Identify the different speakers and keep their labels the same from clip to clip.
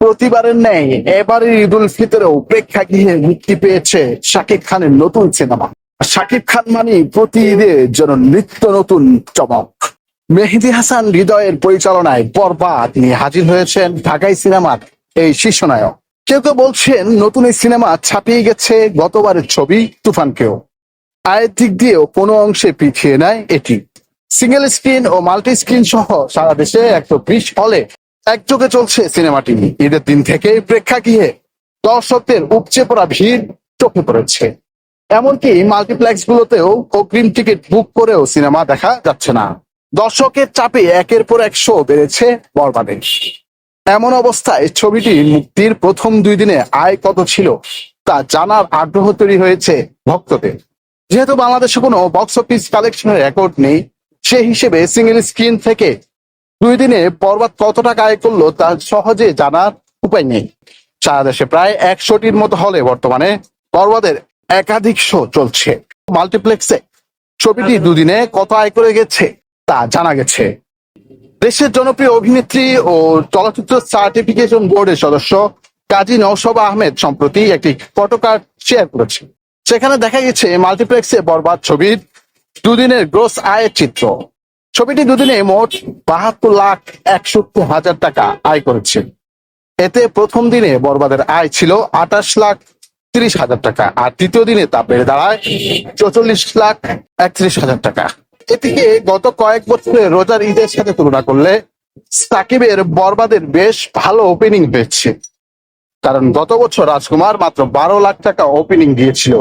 Speaker 1: প্রতিবারের ন্যায় এবারের ঈদ উল ফিতরেও প্রেক্ষাগৃহে মুক্তি পেয়েছে শাকিব খানের নতুন সিনেমা। শাকিব খান মানে প্রতি ঈদে যেন নিত্য নতুন চমক। মেহেদি হাসান হৃদয়ের পরিচালনায় বরবাদ নিয়ে হাজির হয়েছেন ঢাকাই সিনেমার এই শীর্ষনায়ক কেউ কেউ বলছেন নতুন এই সিনেমা ছাপিয়ে গেছে গতবারের ছবি তুফানকেও। আয়ের দিক দিয়েও কোনো অংশে পিছিয়ে নেয় এটি। সিঙ্গেল স্ক্রিন ও মাল্টি স্ক্রিন সহ সারা দেশে একশো বিশ হলে একযোগে চলছে সিনেমাটি ঈদের দিন থেকে প্রেক্ষাগৃহে দর্শকদের উপচে পড়া ভিড় চোখে পড়েছে। এমনকি মাল্টিপ্লেক্স গুলোতেও অগ্রিম টিকিট বুক করেও সিনেমা দেখা যাচ্ছে না। দর্শকের চাপে একের পর এক শো বেড়েছে বরবাদে। এমন অবস্থায় ছবিটি মুক্তির প্রথম দুই দিনে আয় কত ছিল তা জানার আগ্রহ তৈরি হয়েছে ভক্তদের। যেহেতু বাংলাদেশে কোনো বক্স অফিস কালেকশনের রেকর্ড নেই সে হিসেবে সিঙ্গেল স্ক্রিন থেকে দুই দিনে পর্বত কত টাকা আয় করল তা সহজে জানার উপায় নেই। সারা দেশে প্রায় একশোটির মতো হলে বর্তমানে পর্বতের একাধিক শো চলছে। মাল্টিপ্লেক্সে ছবিটি দুদিনে কত আয় করে গেছে তা জানা গেছে। দেশের জনপ্রিয় অভিনেত্রী ও চলচ্চিত্র সার্টিফিকেশন বোর্ডের সদস্য কাজী নৌসবা আহমেদ সম্প্রতি একটি ফটোকার্ড শেয়ার করেছে। সেখানে দেখা গেছে মাল্টিপ্লেক্সে বরবাদ ছবির দুদিনের গ্রোস আয়ের চিত্র। ছবিটি দুদিনে মোট বাহাত্তর লাখ একষট্টি হাজার টাকা আয় করেছে। এতে প্রথম দিনে বরবাদের আয় ছিল আঠাশ লাখ তিরিশ হাজার টাকা, আর তৃতীয় দিনে তা বেড়ে দাঁড়ায় চৌচল্লিশ লাখ একত্রিশ হাজার টাকা। এদিকে গত কয়েক বছরে রোজার ঈদের সাথে তুলনা করলে সাকিবের বরবাদের বেশ ভালো ওপেনিং হয়েছে। কারণ গত বছর রাজকুমার মাত্র বারো লাখ টাকা ওপেনিং দিয়েছিল,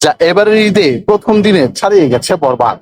Speaker 1: যা এবারের ঈদে প্রথম দিনে ছাড়িয়ে গেছে বরবাদ।